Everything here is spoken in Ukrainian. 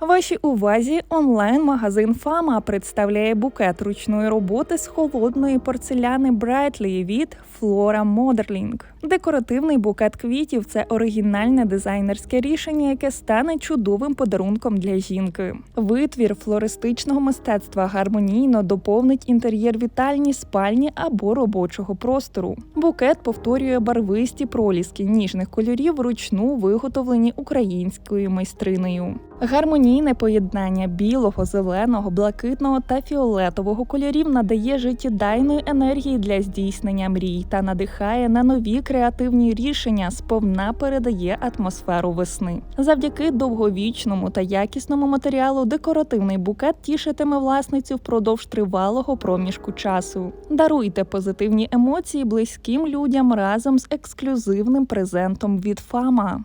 Вашій увазі онлайн-магазин Фама представляє букет ручної роботи з холодної порцеляни Брайтлі від Flora Modeling. Декоративний букет квітів це оригінальне дизайнерське рішення, яке стане чудовим подарунком для жінки. Витвір флористичного мистецтва гармонійно доповнить інтер'єр вітальні, спальні або робочого простору. Букет повторює барвисті проліски ніжних кольорів, вручну виготовлені українською майстринею. Гармонійне поєднання білого, зеленого, блакитного та фіолетового кольорів надає життєдайної енергії для здійснення мрій та надихає на нові креативні рішення, сповна передає атмосферу весни. Завдяки довговічному та якісному матеріалу декоративний букет тішитиме власницю впродовж тривалого проміжку часу. Даруйте позитивні емоції близьким людям разом з ексклюзивним презентом від Фама.